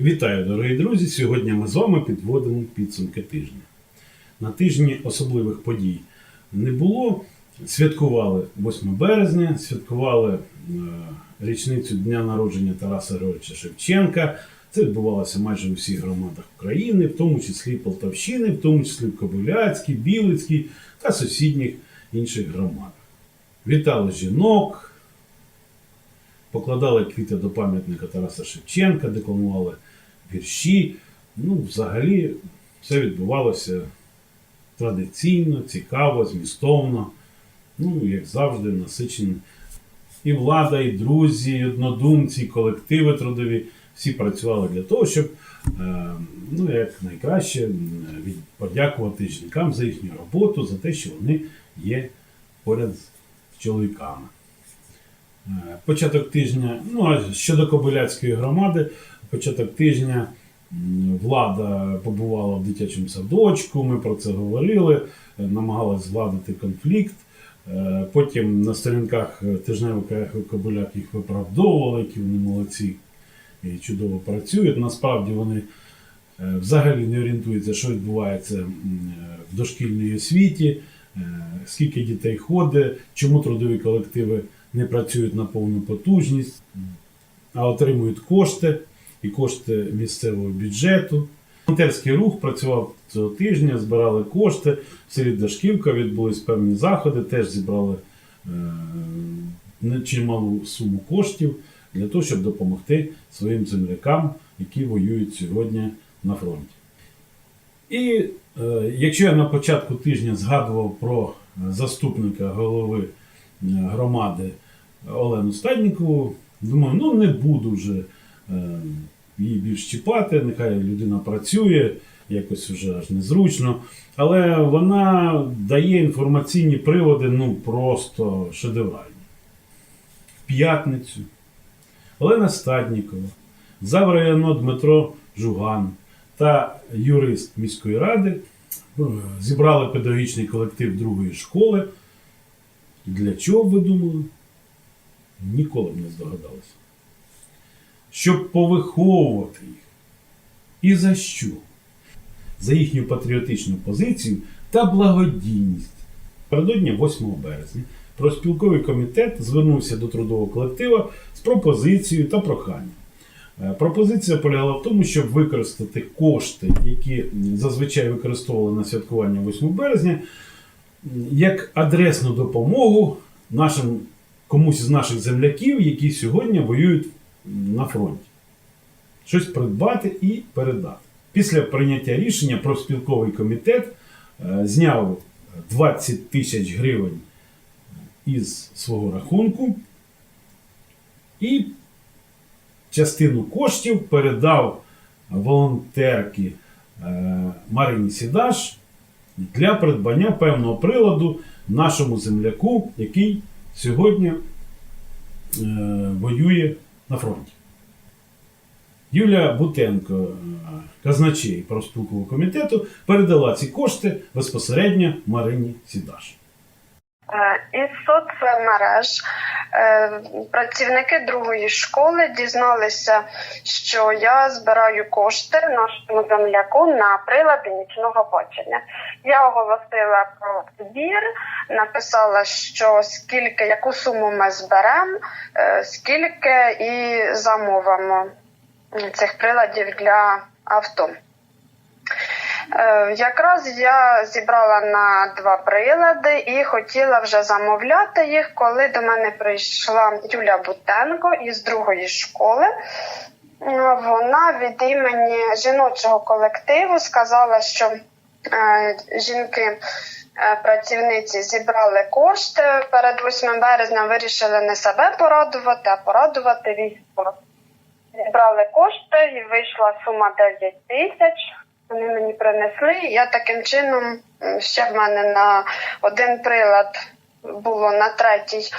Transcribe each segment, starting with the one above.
Вітаю, дорогі друзі! Сьогодні ми з вами підводимо підсумки тижня. На тижні особливих подій не було. Святкували 8 березня, святкували е, річницю дня народження Тараса Григоровича Шевченка. Це відбувалося майже у всіх громадах України, в тому числі Полтавщини, в тому числі Кобиляцькій, Білицькій та сусідніх інших громадах. Вітали жінок, покладали квіти до пам'ятника Тараса Шевченка, декламували вірші. Ну, взагалі, все відбувалося традиційно, цікаво, змістовно. Ну, як завжди, насичено. І влада, і друзі, і однодумці, і колективи трудові всі працювали для того, щоб е, ну, як найкраще подякувати жінкам за їхню роботу, за те, що вони є поряд з чоловіками. Е, Початок тижня, ну а щодо Кобиляцької громади, початок тижня влада побувала в дитячому садочку, ми про це говорили, намагалась згладити конфлікт. Е, Потім на сторінках тижневого КХ Кобиляк їх виправдовували, які вони молодці і чудово працюють. Насправді вони е, взагалі не орієнтуються, що відбувається е, в дошкільній освіті, скільки дітей ходить, чому трудові колективи не працюють на повну потужність, а отримують кошти і кошти місцевого бюджету. Волонтерський рух працював цього тижня, збирали кошти. В селі Дашківка відбулись певні заходи, теж зібрали е, не чималу суму коштів для того, щоб допомогти своїм землякам, які воюють сьогодні на фронті. І е, якщо я на початку тижня згадував про заступника голови е, громади Олену Стаднікову, думаю, ну не буду вже е, її більш чіпати, нехай людина працює, якось вже аж незручно. Але вона дає інформаційні приводи ну просто шедевральні. В п'ятницю Олена Стаднікова, заврайоно Дмитро Жуган та юрист міської ради е, зібрали педагогічний колектив другої школи. Для чого ви думали? Ніколи б не здогадалися. Щоб повиховувати їх. І за що? За їхню патріотичну позицію та благодійність. Передодні 8 березня профспілковий комітет звернувся до трудового колектива з пропозицією та проханням. Е, Пропозиція полягала в тому, щоб використати кошти, які зазвичай використовували на святкування 8 березня, як адресну допомогу нашим комусь з наших земляків, які сьогодні воюють на фронті. Щось придбати і передати. Після прийняття рішення профспілковий комітет е, зняв 20 тисяч гривень із свого рахунку і частину коштів передав волонтерки е, Марині Сідаш для придбання певного приладу нашому земляку, який сьогодні е, воює на фронті. Юлія Бутенко, е, казначей профспілкового комітету, передала ці кошти безпосередньо Марині Сідаш. і Із соцмереж е, працівники другої школи дізналися, що я збираю кошти нашому земляку на прилади нічного бачення. Я оголосила про збір, написала, що скільки, яку суму ми зберемо, е, скільки і замовимо цих приладів для авто. Е, Якраз я зібрала на два прилади і хотіла вже замовляти їх, коли до мене прийшла Юля Бутенко із другої школи. Вона від імені жіночого колективу сказала, що е, жінки. е, Працівниці зібрали кошти перед 8 березня, вирішили не себе порадувати, а порадувати військових. Зібрали кошти і вийшла сума 9 тисяч. Вони мені принесли. Я таким чином ще в мене на один прилад було на третій.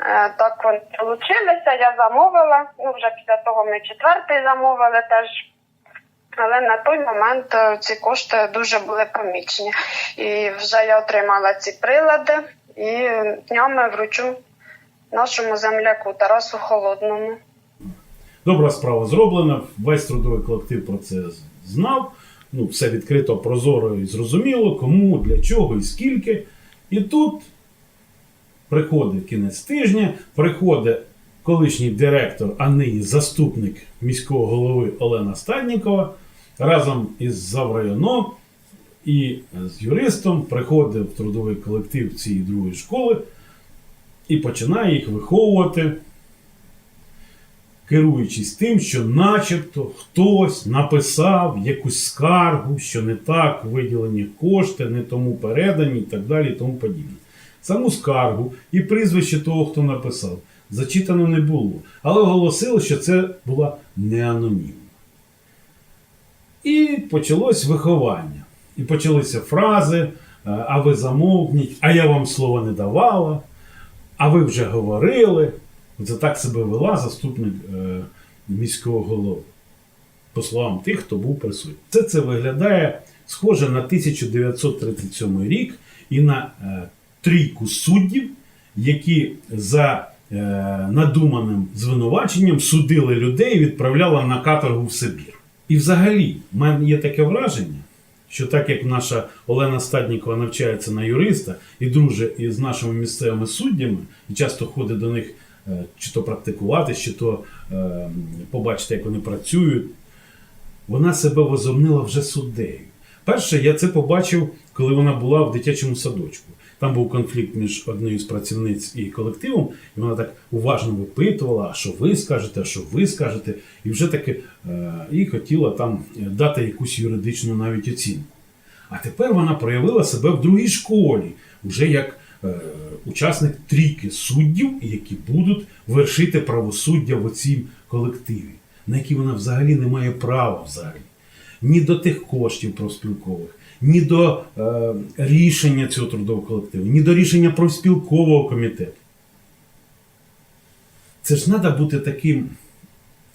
Е, Так вони получилися. Я замовила. Ну вже після того ми четвертий замовили теж. Але на той момент е, ці кошти дуже були помічні. І вже я отримала ці прилади і днями вручу нашому земляку Тарасу Холодному. Добра справа зроблена, весь трудовий колектив про це знав. Ну, все відкрито, прозоро і зрозуміло, кому, для чого і скільки. І тут приходить кінець тижня, приходить колишній директор, а нині заступник міського голови Олена Стаднікова разом із заврайоном і з юристом приходить в трудовий колектив цієї другої школи і починає їх виховувати, керуючись тим, що начебто хтось написав якусь скаргу, що не так виділені кошти, не тому передані і так далі, і тому подібне. Саму скаргу і прізвище того, хто написав, зачитано не було, але оголосили, що це була не анонімна. І почалось виховання. І почалися фрази, е, а ви замовкніть, а я вам слова не давала, а ви вже говорили. Це так себе вела заступник е, міського голови, по словам тих, хто був присутній. Це це виглядає схоже на 1937 рік і на е, трійку суддів, які за е, надуманим звинуваченням судили людей і відправляли на каторгу в Сибір. І взагалі, в мене є таке враження, що так як наша Олена Стаднікова навчається на юриста і дружить із нашими місцевими суддями, і часто ходить до них чи то практикуватись, чи то е, побачити, як вони працюють, вона себе возомнила вже суддею. Перше, я це побачив, коли вона була в дитячому садочку. Там був конфлікт між однією з працівниць і колективом, і вона так уважно випитувала, а що ви скажете, а що ви скажете, і вже таки е, і хотіла там дати якусь юридичну навіть оцінку. А тепер вона проявила себе в другій школі, вже як е, учасник трійки суддів, які будуть вершити правосуддя в оцім колективі, на які вона взагалі не має права взагалі. Ні до тих коштів профспілкових, ні до е, рішення цього трудового колективу, ні до рішення профспілкового комітету. Це ж треба бути таким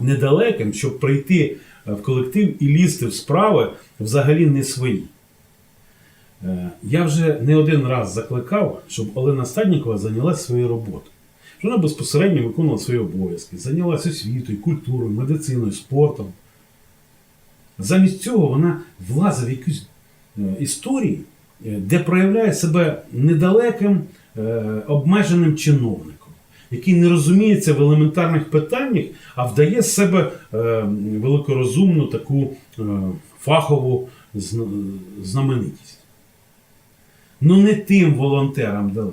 недалеким, щоб прийти е, в колектив і лізти в справи взагалі не свої. Е, Я вже не один раз закликав, щоб Олена Стаднікова зайнялася своєю роботою. Вона безпосередньо виконувала свої обов'язки, зайнялася освітою, культурою, медициною, спортом. Замість цього вона влазить в якісь е, історії, е, де проявляє себе недалеким обмеженим чиновником, який не розуміється в елементарних питаннях, а вдає з себе великорозумну таку фахову знаменитість. Ну не тим волонтерам дали.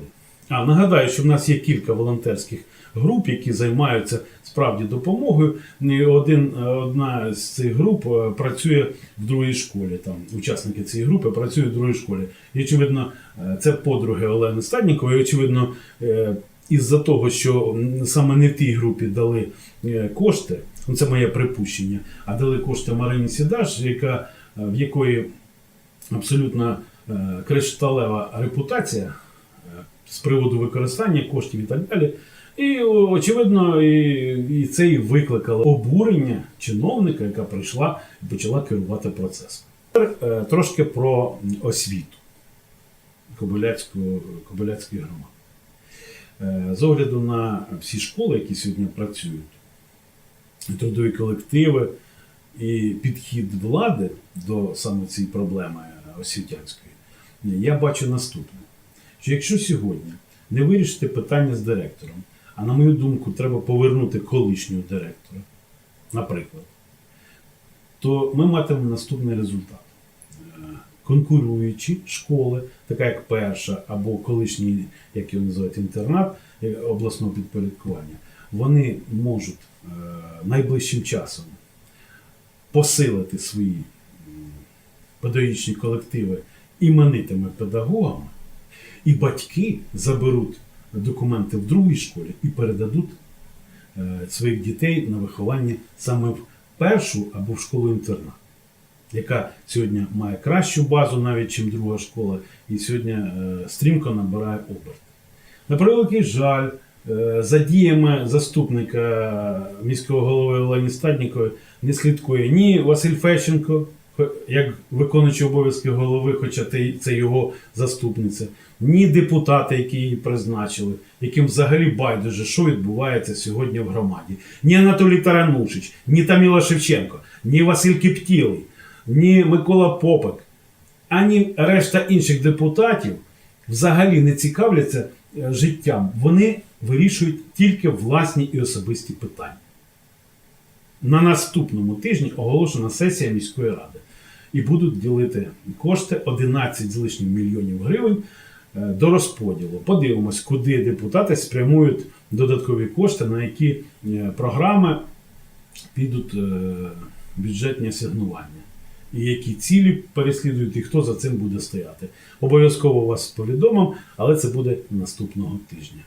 А нагадаю, що в нас є кілька волонтерських груп, які займаються справді допомогою. Один, одна з цих груп е, працює в другій школі. Там учасники цієї групи працюють в другій школі. І очевидно, е, це подруги Олени Стаднікової. Очевидно, е, із-за того, що саме не в тій групі дали е, кошти, ну це моє припущення, а дали кошти Марині Сідаш, яка е, в якої абсолютно е, кришталева репутація е, з приводу використання коштів і так далі. І очевидно, і, і це і викликало обурення чиновника, яка прийшла і почала керувати процесом. Тепер е, трошки про освіту Кобиляцької, громади. Е, З огляду на всі школи, які сьогодні працюють, трудові колективи і підхід влади до саме цієї проблеми освітянської, я бачу наступне: що якщо сьогодні не вирішити питання з директором, а на мою думку, треба повернути колишнього директора, наприклад, то ми матимемо наступний результат. Е, Конкуруючі школи, така як перша або колишній, як його називають, інтернат е, обласного підпорядкування, вони можуть е, найближчим часом посилити свої педагогічні колективи іменитими педагогами, і батьки заберуть документи в другій школі і передадуть е, своїх дітей на виховання саме в першу або в школу інтернат, яка сьогодні має кращу базу навіть, чим друга школа, і сьогодні е, стрімко набирає оберт. На превеликий жаль, е, за діями заступника міського голови Олені Стаднікової не слідкує ні Василь Фещенко, як виконуючий обов'язки голови, хоча це його заступниця, ні депутати, які її призначили, яким взагалі байдуже, що відбувається сьогодні в громаді. Ні Анатолій Таранушич, ні Таміла Шевченко, ні Василь Кіптілий, ні Микола Попик, ані решта інших депутатів взагалі не цікавляться е, життям. Вони вирішують тільки власні і особисті питання. На наступному тижні оголошена сесія міської ради. І будуть ділити кошти 11 з лишнім мільйонів гривень е, до розподілу. Подивимось, куди депутати спрямують додаткові кошти, на які е, програми підуть е, бюджетні асигнування. І які цілі переслідують, і хто за цим буде стояти. Обов'язково вас повідомим, але це буде наступного тижня.